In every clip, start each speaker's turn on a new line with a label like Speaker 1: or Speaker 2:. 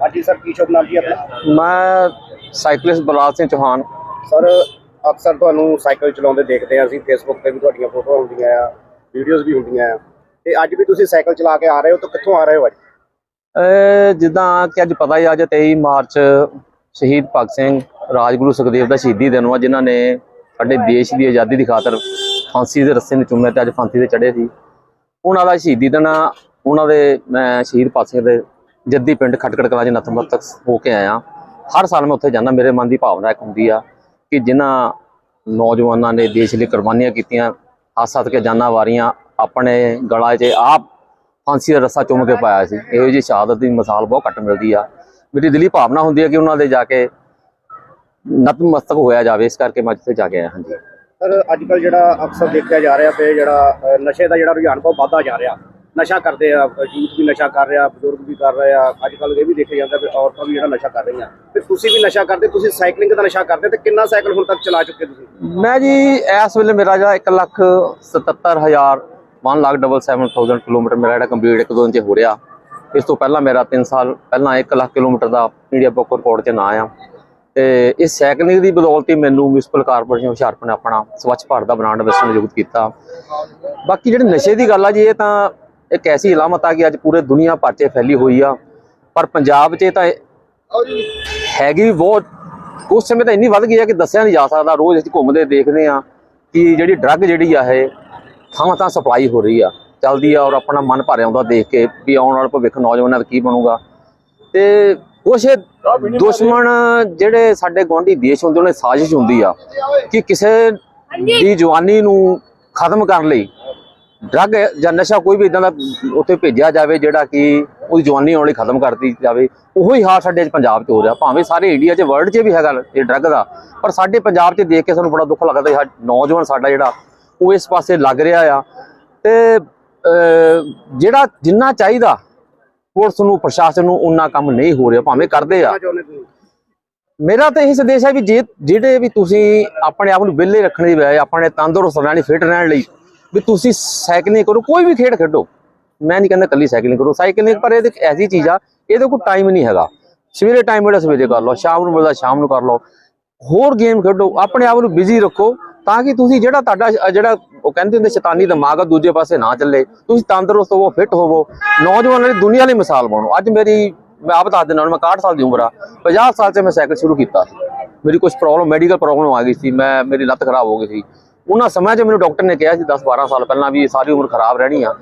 Speaker 1: ਹਾਂਜੀ ਸਰ ਕੀ ਸ਼ੁਭ ਨਾਮ ਜੀ ਆਪਣਾ?
Speaker 2: ਮੈਂ ਸਾਈਕਲਿਸਟ ਬਲਰਾਜ ਸਿੰਘ ਚੌਹਾਨ।
Speaker 1: ਸਰ ਅਕਸਰ ਤੁਹਾਨੂੰ ਸਾਈਕਲ ਚਲਾਉਂਦੇ ਦੇਖਦੇ ਆ ਅਸੀਂ ਫੇਸਬੁੱਕ ਤੇ ਵੀ ਤੁਹਾਡੀਆਂ ਫੋਟੋਆਂ ਹੁੰਦੀਆਂ ਆ ਵੀਡੀਓਜ਼ ਵੀ ਹੁੰਦੀਆਂ ਆ। ਤੇ ਅੱਜ ਵੀ ਤੁਸੀਂ ਸਾਈਕਲ ਚਲਾ ਕੇ ਆ ਰਹੇ ਹੋ ਤਾਂ ਕਿੱਥੋਂ ਆ ਰਹੇ ਹੋ ਅੱਜ?
Speaker 2: ਜਿੱਦਾਂ ਕਿ ਅੱਜ ਪਤਾ ਹੀ ਅੱਜ 23 ਮਾਰਚ ਸ਼ਹੀਦ ਭਗਤ ਸਿੰਘ ਰਾਜਗੁਰੂ ਸੁਖਦੇਵ ਦਾ ਸ਼ਹੀਦੀ ਦਿਨ ਵਾ ਜਿਨ੍ਹਾਂ ਨੇ ਸਾਡੇ ਦੇਸ਼ ਦੀ ਆਜ਼ਾਦੀ ਦੀ ਖਾਤਰ ਫਾਂਸੀ ਦੇ ਰੱਸੇ ਨੂੰ ਚੁੰਮੇ ਤੇ ਅੱਜ ਫਾਂਸੀ ਤੇ ਚੜੇ ਸੀ। ਉਹਨਾਂ ਦਾ ਸ਼ਹੀਦੀ ਦਿਨ ਆ, ਉਹਨਾਂ ਦੇ ਮੈਂ ਸ਼ਹੀਦ ਭਗਤ ਸਿੰਘ ਦੇ ਜੱਦੀ ਪਿੰਡ ਖਟਕੜ ਕਲਾਂ 'ਚ ਨਤਮਸਤਕ ਹੋ ਕੇ ਆਇਆ। ਹਰ ਸਾਲ ਮੈਂ ਉੱਥੇ ਜਾਂਦਾ ਮੇਰੇ ਮਨ ਦੀ ਭਾਵਨਾ ਇੱਕ ਹੁੰਦੀ ਆ ਕਿ ਜਿਨ੍ਹਾਂ ਨੌਜਵਾਨਾਂ ਨੇ ਦੇਸ਼ ਲਈ ਕੁਰਬਾਨੀਆਂ ਕੀਤੀਆਂ ਹੱਸ ਹੱਸ ਕੇ ਜਾਨਾਂ ਵਾਰੀਆਂ ਆਪਣੇ ਗਲਾਂ 'ਚ ਆਪ ਫਾਂਸੀ ਦਾ ਰੱਸਾ ਚੁੰਮ ਕੇ ਪਾਇਆ ਸੀ। ਇਹੋ ਜਿਹੀ ਸ਼ਹਾਦਤ ਦੀ ਮਿਸਾਲ ਬਹੁਤ ਘੱਟ ਮਿਲਦੀ ਆ। ਮੇਰੀ ਦਿਲੀ ਭਾਵਨਾ ਹੁੰਦੀ ਹੈ ਕਿ ਉਹਨਾਂ ਦੇ ਜਾ ਕੇ ਨਤਮਸਤਕ ਹੋਇਆ ਜਾਵੇ। ਇਸ ਕਰਕੇ ਮੈਂ ਉੱਥੇ ਜਾ ਕੇ ਆਇਆ ਹਾਂਜੀ।
Speaker 1: ਸਰ ਅੱਜ ਕੱਲ ਜਿਹੜਾ ਅਕਸਰ ਦੇਖਿਆ ਜਾ ਰਿਹਾ ਤੇ ਜਿਹੜਾ ਨਸ਼ੇ ਦਾ ਜਿਹੜਾ ਰੁਝਾਨ ਬਹੁਤ ਵੱਧਦਾ ਜਾ ਰਿਹਾ। ਨਸ਼ਾ ਕਰਦੇ ਆ ਯੂਥ ਵੀ ਨਸ਼ਾ ਕਰ ਰਿਹਾ, ਬਜ਼ੁਰਗ ਵੀ ਕਰ ਰਿਹਾ ਅੱਜ ਕੱਲ ਇਹ ਵੀ ਦੇਖਿਆ ਜਾਂਦਾ ਕਿ ਔਰਤਾਂ ਵੀ ਜਿਹੜਾ ਨਸ਼ਾ ਕਰ ਰਹੀਆਂ। ਤੇ ਤੁਸੀਂ ਵੀ ਨਸ਼ਾ ਕਰਦੇ, ਤੁਸੀਂ ਸਾਈਕਲਿੰਗ ਦਾ ਨਸ਼ਾ ਕਰਦੇ, ਤੇ ਕਿੰਨਾ ਸਾਈਕਲ ਹੁਣ ਤੱਕ ਚਲਾ ਚੁੱਕੇ ਤੁਸੀਂ?
Speaker 2: ਮੈਂ ਜੀ ਇਸ ਵੇਲੇ ਮੇਰਾ ਜਿਹੜਾ 1 ਲੱਖ 77000 1 ਲੱਖ 77000 ਕਿਲੋਮੀਟਰ ਮੇਰਾ ਜਿਹੜਾ ਕੰਪਲੀਟ ਇੱਕ ਦੋ ਦਿਨ ਚ ਹੋ ਰਿਹਾ। ਇਸ ਤੋਂ ਪਹਿਲਾਂ ਮੇਰਾ 3 ਸਾਲ ਪਹਿਲਾਂ 1 ਲੱਖ ਕਿਲੋਮੀਟਰ ਦਾ ਇੰਡੀਆ ਬੁੱਕ ਰਿਕਾਰਡ ਚ ਨਾਂ ਆ। ਤੇ ਇਸ ਸਾਈਕਲਿੰਗ ਦੀ ਬਦੌਲਤ ਹੀ ਮੈਨੂੰ ਮਿਊਨਿਸਪਲ ਕਾਰਪੋਰੇਸ਼ਨ ਹੁਸ਼ਿਆਰਪੁਰ ਨੇ ਆਪਣਾ ਸਵੱਛ ਭਾਰਤ ਦਾ ਬ੍ਰਾਂਡ ਅੰਬੈਸਡਰ ਨਿਯੁਕਤ ਕੀਤਾ। ਬਾਕੀ ਜਿਹੜੇ ਨਸ਼ੇ ਦੀ ਗੱਲ ਆ ਜੀ, ਇਹ ਤਾਂ ਇੱਕ ਐਸੀ ਇਲਾਮਤ ਆ ਕਿ ਅੱਜ ਪੂਰੇ ਦੁਨੀਆ ਭਰ 'ਚ ਫੈਲੀ ਹੋਈ ਆ। ਪਰ ਪੰਜਾਬ 'ਚ ਤਾਂ ਹੈਗੀ ਬਹੁਤ। ਉਸ ਸਮੇਂ ਤਾਂ ਇੰਨੀ ਵੱਧ ਗਈ ਆ ਕਿ ਦੱਸਿਆ ਨਹੀਂ ਜਾ ਸਕਦਾ। ਰੋਜ਼ ਅਸੀਂ ਘੁੰਮਦੇ ਦੇਖਦੇ ਆ ਕਿ ਜਿਹੜੀ ਡਰੱਗ ਜਿਹੜੀ ਆ ਇਹ ਥਾਂ ਥਾਂ ਸਪਲਾਈ ਹੋ ਰਹੀ ਆ। ਚੱਲਦੀ ਆ ਔਰ ਆਪਣਾ ਮਨ ਭਰ ਆਉਂਦਾ ਦੇਖ ਕੇ ਵੀ ਆਉਣ ਵਾਲਾ ਭਵਿੱਖ ਨੌਜਵਾਨਾਂ ਦਾ ਕੀ ਬਣੂਗਾ। ਤੇ ਕੁਛ ਦੁਸ਼ਮਣ ਜਿਹੜੇ ਸਾਡੇ ਗੁਆਂਢੀ ਦੇਸ਼ ਹੁੰਦੇ ਉਹਨਾਂ ਦੀ ਸਾਜ਼ਿਸ਼ ਹੁੰਦੀ ਆ ਕਿ ਕਿਸੇ ਦੀ ਜਵਾਨੀ ਨੂੰ ਖਤਮ ਕਰਨ ਲਈ ਡਰੱਗ ਜਾਂ ਨਸ਼ਾ ਕੋਈ ਵੀ ਇਦਾਂ ਦਾ ਉੱਥੇ ਭੇਜਿਆ ਜਾਵੇ ਜਿਹੜਾ ਕਿ ਉਹਦੀ ਜਵਾਨੀ ਆਉਣ ਲਈ ਖਤਮ ਕਰਤੀ ਜਾਵੇ, ਉਹੀ ਹਾਲ ਸਾਡੇ ਪੰਜਾਬ 'ਚ ਹੋ ਰਿਹਾ। ਭਾਵੇਂ ਸਾਰੇ ਇੰਡੀਆ 'ਚ ਵਰਲਡ 'ਚ ਵੀ ਹੈਗਾ ਇਹ ਡਰੱਗ ਦਾ, ਪਰ ਸਾਡੇ ਪੰਜਾਬ 'ਚ ਦੇਖ ਕੇ ਸਾਨੂੰ ਬੜਾ ਦੁੱਖ ਲੱਗਦਾ ਕਿ ਨੌਜਵਾਨ ਸਾਡਾ ਜਿਹੜਾ, ਉਹ ਇਸ ਪਾਸੇ ਲੱਗ ਰਿਹਾ ਆ। ਤੇ ਜਿਹੜਾ ਜਿੰਨਾ ਚਾਹੀਦਾ, ਪੁਲਿਸ ਨੂੰ, ਪ੍ਰਸ਼ਾਸਨ ਨੂੰ ਉਨਾ ਕੰਮ ਨਹੀਂ ਹੋ ਰਿਹਾ, ਭਾਵੇਂ ਕਰਦੇ ਆ। ਮੇਰਾ ਤਾਂ ਇਹ ਸੰਦੇਸ਼ ਹੈ ਵੀ ਜੇ, ਜਿਹੜੇ ਵੀ ਤੁਸੀਂ ਆਪਣੇ ਆਪ ਨੂੰ ਵਿਹਲੇ ਰੱਖਣ ਦੀ ਬਜਾਏ ਆਪਣੇ ਤੰਦਰੁਸਤ ਰਹਿਣ ਲਈ ਫਿਟ ਰਹਿਣ ਲਈ ਵੀ ਤੁਸੀਂ ਸਾਈਕਲਿੰਗ ਕਰੋ, ਕੋਈ ਵੀ ਖੇਡ ਖੇਡੋ। ਮੈਂ ਨਹੀਂ ਕਹਿੰਦਾ ਕੱਲੀ ਸਾਈਕਲਿੰਗ ਕਰੋ ਸਾਈਕਲਿੰਗ ਪਰ ਇਹ ਐਸੀ ਚੀਜ਼ ਆ, ਇਹਦੇ ਕੋਲ ਟਾਈਮ ਨਹੀਂ ਹੈਗਾ। ਸਵੇਰੇ ਟਾਈਮ ਮਿਲਦਾ ਸਵੇਰੇ ਕਰ ਲਓ, ਸ਼ਾਮ ਨੂੰ ਮਿਲਦਾ ਸ਼ਾਮ ਨੂੰ ਕਰ ਲਓ। ਹੋਰ ਗੇਮ ਖੇਡੋ, ਆਪਣੇ ਆਪ ਨੂੰ ਬਿਜ਼ੀ ਰੱਖੋ, ਤਾਂ ਕਿ ਤੁਸੀਂ ਜਿਹੜਾ ਤੁਹਾਡਾ, ਜਿਹੜਾ ਉਹ ਕਹਿੰਦੇ ਹੁੰਦੇ ਸ਼ੈਤਾਨੀ ਦਿਮਾਗ ਆ, ਦੂਜੇ ਪਾਸੇ ਨਾ ਚੱਲੇ। ਤੁਸੀਂ ਤੰਦਰੁਸਤ ਹੋਵੋ ਫਿੱਟ ਹੋਵੋ। ਨੌਜਵਾਨਾਂ ਦੀ ਦੁਨੀਆ ਲਈ ਮਿਸਾਲ ਬਣੋ। ਅੱਜ ਮੇਰੀ, ਮੈਂ ਆਪ ਦੱਸ ਦਿੰਦਾ ਮੈਂ 61 ਸਾਲ ਦੀ ਉਮਰ ਆ। 50 ਸਾਲ 'ਚ ਮੈਂ ਸਾਈਕਲ ਸ਼ੁਰੂ ਕੀਤਾ ਸੀ। ਮੇਰੀ ਕੁਝ ਪ੍ਰੋਬਲਮ ਮੈਡੀਕਲ ਪ੍ਰੋਬਲਮ ਆ ਗਈ ਸੀ। ਮੈਂ, ਮੇਰੀ ਲੱਤ ਖਰਾਬ ਹੋ ਗਈ ਸੀ। ਉਹਨਾਂ ਸਮਿਆਂ 'ਚ ਮੈਨੂੰ ਡਾਕਟਰ ਨੇ ਕਿਹਾ ਸੀ 10 12 ਸਾਲ ਪਹਿਲਾਂ ਵੀ ਸਾਰੀ ਉਮਰ ਖਰਾਬ ਰਹਿਣੀ ਆ।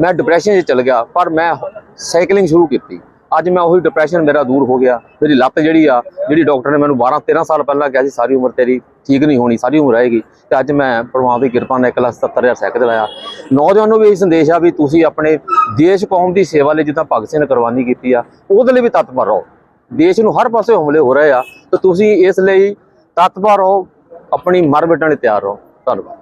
Speaker 2: ਮੈਂ ਡਿਪਰੈਸ਼ਨ 'ਚ ਚਲ ਗਿਆ, ਪਰ ਮੈਂ ਸਾਈਕਲਿੰਗ ਸ਼ੁਰੂ ਕੀਤੀ। ਅੱਜ ਮੈਂ ਉਹੀ ਡਿਪਰੈਸ਼ਨ ਮੇਰਾ ਦੂਰ ਹੋ ਗਿਆ। ਮੇਰੀ ਲੱਤ ਜਿਹੜੀ ਆ, ਜਿਹੜੀ ਡਾਕਟਰ ਨੇ ਮੈਨੂੰ 12 13 ਸਾਲ ਪਹਿਲਾਂ ਕਿਹਾ ਸੀ, ਸਾਰੀ ਉਮਰ ਤੇਰੀ ਠੀਕ ਨਹੀਂ ਹੋਣੀ, ਸਾਰੀ ਉਮਰ ਰਹੇਗੀ। ਤੇ ਅੱਜ ਮੈਂ ਪਰਮਾਤਮਾ ਦੀ ਕਿਰਪਾ ਨਾਲ 1 ਲੱਖ 70000 ਸਾਈਕਲ ਚਲਾਇਆ ਨੌਜਵਾਨ ਨੂੰ ਵੀ ਇਹ ਸੰਦੇਸ਼ ਆ ਵੀ ਤੁਸੀਂ ਆਪਣੇ ਦੇਸ਼ ਕੌਮ ਦੀ ਸੇਵਾ ਲਈ ਜਿੱਦਾਂ ਭਗਤ ਸਿੰਘ ਨੇ ਕੁਰਬਾਨੀ ਕੀਤੀ ਆ, ਉਹਦੇ ਲਈ ਵੀ ਤਤਪਰ ਰਹੋ। ਦੇਸ਼ ਨੂੰ ਹਰ ਪਾਸੇ ਹਮਲੇ ਹੋ ਰਹੇ ਆ, ਤੇ ਤੁਸੀਂ ਇਸ ਲਈ ਤਤਪਰ ਰਹੋ, ਆਪਣੀ ਮਰ ਮਿਟਣ ਲਈ ਤਿਆਰ ਰਹੋ। ਧੰਨਵਾਦ